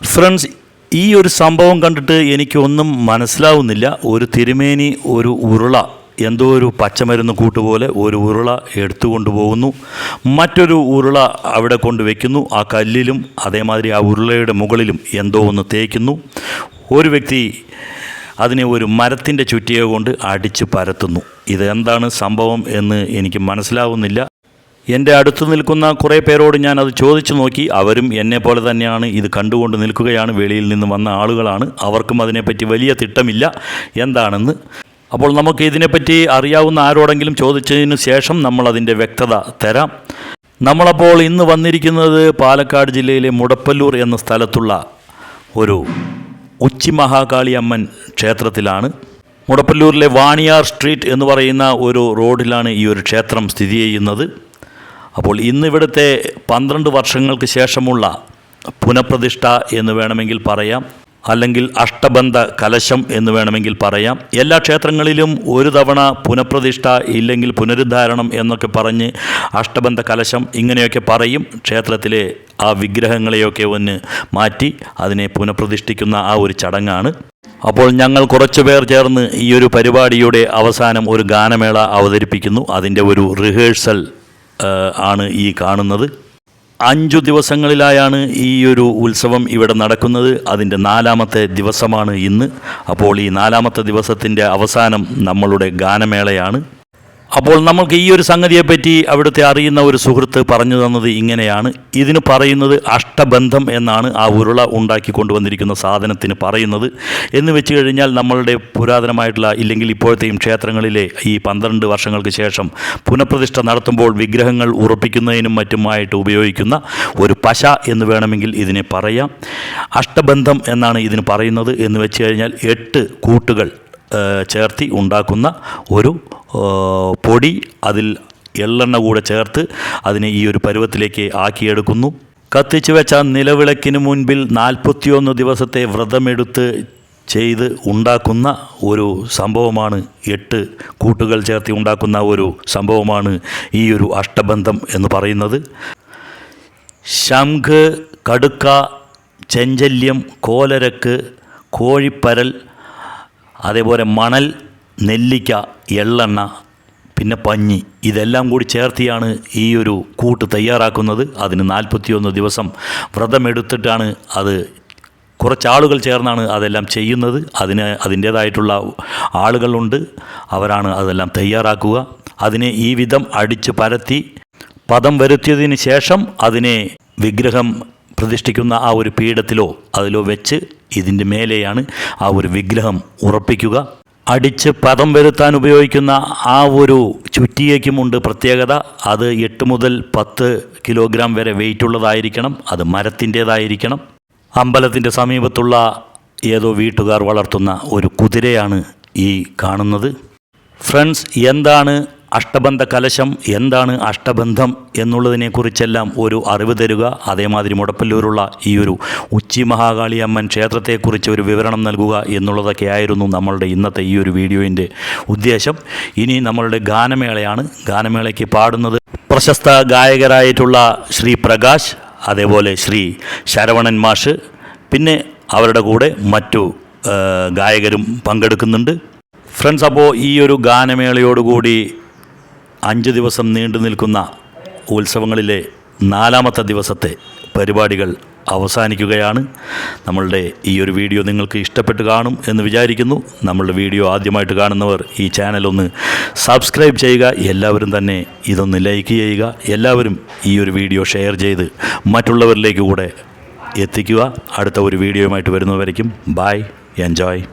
Friends ഈ ഒരു സംഭവം കണ്ടിട്ട് എനിക്കൊന്നും മനസ്സിലാവുന്നില്ല. ഒരു തിരുമേനി ഒരു ഉരുള എന്തോ ഒരു പച്ചമരുന്ന് കൂട്ടുപോലെ ഒരു ഉരുള എടുത്തു കൊണ്ടുപോകുന്നു മറ്റൊരു ഉരുള അവിടെ കൊണ്ട് വയ്ക്കുന്നു ആ കല്ലിലും അതേമാതിരി ആ ഉരുളയുടെ മുകളിലും എന്തോ ഒന്ന് തേക്കുന്നു. ഒരു വ്യക്തി അതിനെ ഒരു മരത്തിന്റെ ചുറ്റിക കൊണ്ട് അടിച്ച് പരത്തുന്നു. ഇതെന്താണ് സംഭവം എന്ന് എനിക്ക് മനസ്സിലാവുന്നില്ല. എന്റെ അടുത്ത് നിൽക്കുന്ന കുറേ പേരോട് ഞാൻ അത് ചോദിച്ചു നോക്കി. അവരും എന്നെ പോലെ തന്നെയാണ്. ഇത് കണ്ടുകൊണ്ട് നിൽക്കുകയാണ്. വെളിയിൽ നിന്ന് വന്ന ആളുകളാണ്. അവർക്കും അതിനെപ്പറ്റി വലിയ തിട്ടമില്ല. എന്താണെന്ന്? അപ്പോൾ നമുക്ക് ഇതിനെപ്പറ്റി അറിയാവുന്ന ആരോടെങ്കിലും ചോദിച്ചതിന് ശേഷം നമ്മൾ അതിന്റെ വ്യക്തത തരാം. നമ്മളപ്പോൾ ഇന്ന് വന്നിരിക്കുന്നത് പാലക്കാട് ജില്ലയിലെ മുടപ്പല്ലൂർ എന്ന സ്ഥലത്തുള്ള ഒരു ഉച്ചി അമ്മൻ ക്ഷേത്രത്തിലാണ്. മുടപ്പല്ലൂരിലെ വാണിയാർ സ്ട്രീറ്റ് എന്ന് പറയുന്ന ഒരു റോഡിലാണ് ഈ ഒരു ക്ഷേത്രം സ്ഥിതി ചെയ്യുന്നത്. അപ്പോൾ ഇന്ന് ഇവിടുത്തെ പന്ത്രണ്ട് വർഷങ്ങൾക്ക് ശേഷമുള്ള പുനഃപ്രതിഷ്ഠ എന്ന് വേണമെങ്കിൽ പറയാം. അല്ലെങ്കിൽ അഷ്ടബന്ധ കലശം എന്ന് വേണമെങ്കിൽ പറയാം. എല്ലാ ക്ഷേത്രങ്ങളിലും ഒരു തവണ പുനഃപ്രതിഷ്ഠ ഇല്ലെങ്കിൽ പുനരുദ്ധാരണം എന്നൊക്കെ പറഞ്ഞ് അഷ്ടബന്ധ കലശം ഇങ്ങനെയൊക്കെ പറയും. ക്ഷേത്രത്തിലെ ആ വിഗ്രഹങ്ങളെയൊക്കെ ഒന്ന് മാറ്റി അതിനെ പുനഃപ്രതിഷ്ഠിക്കുന്ന ആ ഒരു ചടങ്ങാണ്. അപ്പോൾ ഞങ്ങൾ കുറച്ചു പേർ ചേർന്ന് ഈ ഒരു പരിപാടിയുടെ അവസാനം ഒരു ഗാനമേള അവതരിപ്പിക്കുന്നു. അതിന്റെ ഒരു റിഹേഴ്സൽ ആണ് ഈ കാണുന്നത്. അഞ്ചു ദിവസങ്ങളിലായാണ് ഈ ഒരു ഉത്സവം ഇവിടെ നടക്കുന്നത്. അതിന്റെ നാലാമത്തെ ദിവസമാണ് ഇന്ന്. അപ്പോൾ ഈ നാലാമത്തെ ദിവസത്തിന്റെ അവസാനം നമ്മളുടെ ഗാനമേളയാണ്. അപ്പോൾ നമ്മൾക്ക് ഈ ഒരു സംഗതിയെപ്പറ്റി അവിടുത്തെ അറിയുന്ന ഒരു സുഹൃത്ത് പറഞ്ഞു തന്നത് ഇങ്ങനെയാണ്. ഇതിന് പറയുന്നത് അഷ്ടബന്ധം എന്നാണ് ആ ഉരുള ഉണ്ടാക്കി കൊണ്ടുവന്നിരിക്കുന്ന സാധനത്തിന് പറയുന്നത്. എന്ന് വെച്ച് കഴിഞ്ഞാൽ നമ്മളുടെ പുരാതനമായിട്ടുള്ള ഇല്ലെങ്കിൽ ഇപ്പോഴത്തെയും ക്ഷേത്രങ്ങളിലെ ഈ പന്ത്രണ്ട് വർഷങ്ങൾക്ക് ശേഷം പുനഃപ്രതിഷ്ഠ നടത്തുമ്പോൾ വിഗ്രഹങ്ങൾ ഉറപ്പിക്കുന്നതിനും മറ്റുമായിട്ട് ഉപയോഗിക്കുന്ന ഒരു പശ എന്ന് വേണമെങ്കിൽ ഇതിനെ പറയാം. അഷ്ടബന്ധം എന്നാണ് ഇതിന് പറയുന്നത്. എന്ന് വെച്ച് കഴിഞ്ഞാൽ എട്ട് കൂട്ടുകൾ ചേർത്തി ഉണ്ടാക്കുന്ന ഒരു പൊടി അതിൽ എള്ളെണ്ണ കൂടെ ചേർത്ത് അതിനെ ഈ ഒരു പരുവത്തിലേക്ക് ആക്കിയെടുക്കുന്നു. കത്തിച്ചു വെച്ച നിലവിളക്കിന് മുൻപിൽ നാൽപ്പത്തിയൊന്ന് ദിവസത്തെ വ്രതമെടുത്ത് ചെയ്ത് ഉണ്ടാക്കുന്ന ഒരു സംഭവമാണ് എട്ട് കൂട്ടുകൾ ചേർത്തി ഉണ്ടാക്കുന്ന ഒരു സംഭവമാണ് ഈ ഒരു അഷ്ടബന്ധം എന്ന് പറയുന്നത്. ശംഖ് കടുക്ക ചെഞ്ചല്യം കോലരക്ക് കോഴിപ്പരൽ അതേപോലെ മണൽ നെല്ലിക്ക എള്ളെണ്ണ പിന്നെ പഞ്ഞി ഇതെല്ലാം കൂടി ചേർത്തിയാണ് ഈ ഒരു കൂട്ട് തയ്യാറാക്കുന്നത്. അതിന് നാൽപ്പത്തിയൊന്ന് ദിവസം വ്രതമെടുത്തിട്ടാണ് അത് കുറച്ചാളുകൾ ചേർന്നാണ് അതെല്ലാം ചെയ്യുന്നത്. അതിന് അതിന്റേതായിട്ടുള്ള ആളുകളുണ്ട്. അവരാണ് അതെല്ലാം തയ്യാറാക്കുക. അതിനെ ഈ വിധം അടിച്ച് പരത്തി പദം വരുത്തിയതിന് ശേഷം അതിനെ വിഗ്രഹം പ്രതിഷ്ഠിക്കുന്ന ആ ഒരു പീഠത്തിലോ അതിലോ വെച്ച് ഇതിന്റെ മേലെയാണ് ആ ഒരു വിഗ്രഹം ഉറപ്പിക്കുക. അടിച്ച് പദം വരുത്താൻ ഉപയോഗിക്കുന്ന ആ ഒരു ചുറ്റിയേക്കുമുണ്ട് പ്രത്യേകത. അത് എട്ട് മുതൽ പത്ത് കിലോഗ്രാം വരെ വെയിറ്റ് ഉള്ളതായിരിക്കണം. അത് മരത്തിന്റേതായിരിക്കണം. അമ്പലത്തിന്റെ സമീപത്തുള്ള ഏതോ വീട്ടുകാർ വളർത്തുന്ന ഒരു കുതിരയാണ് ഈ കാണുന്നത്. ഫ്രണ്ട്സ് എന്താണ് അഷ്ടബന്ധ കലശം എന്താണ് അഷ്ടബന്ധം എന്നുള്ളതിനെക്കുറിച്ചെല്ലാം ഒരു അറിവ് തരിക. അതേമാതിരി മുടപ്പല്ലൂരുള്ള ഈ ഒരു ഉച്ചി മഹാകാളി അമ്മൻ ക്ഷേത്രത്തെക്കുറിച്ച് ഒരു വിവരണം നൽകുക എന്നുള്ളതൊക്കെ ആയിരുന്നു നമ്മളുടെ ഇന്നത്തെ ഈ ഒരു വീഡിയോയിന്റെ ഉദ്ദേശം. ഇനി നമ്മളുടെ ഗാനമേളയാണ്. ഗാനമേളയ്ക്ക് പാടുന്നത് പ്രശസ്ത ഗായകരായിട്ടുള്ള ശ്രീ പ്രകാശ് അതേപോലെ ശ്രീ ശരവണൻ മാഷ് പിന്നെ അവരുടെ കൂടെ മറ്റു ഗായകരും പങ്കെടുക്കുന്നുണ്ട്. ഫ്രണ്ട്സ് അപ്പോൾ ഈ ഒരു ഗാനമേളയോടുകൂടി അഞ്ച് ദിവസം നീണ്ടു നിൽക്കുന്ന ഉത്സവങ്ങളിലെ നാലാമത്തെ ദിവസത്തെ പരിപാടികൾ അവസാനിക്കുകയാണ്. നമ്മളുടെ ഈ ഒരു വീഡിയോ നിങ്ങൾക്ക് ഇഷ്ടപ്പെട്ട് കാണും എന്ന് വിചാരിക്കുന്നു. നമ്മളുടെ വീഡിയോ ആദ്യമായിട്ട് കാണുന്നവർ ഈ ചാനൽ ഒന്ന് സബ്സ്ക്രൈബ് ചെയ്യുക. എല്ലാവരും തന്നെ ഇതൊന്ന് ലൈക്ക് ചെയ്യുക. എല്ലാവരും ഈ ഒരു വീഡിയോ ഷെയർ ചെയ്ത് മറ്റുള്ളവരിലേക്ക് കൂടെ എത്തിക്കുക. അടുത്ത ഒരു വീഡിയോയുമായിട്ട് വരുന്നവരേക്കും ബായ് എൻജോയ്.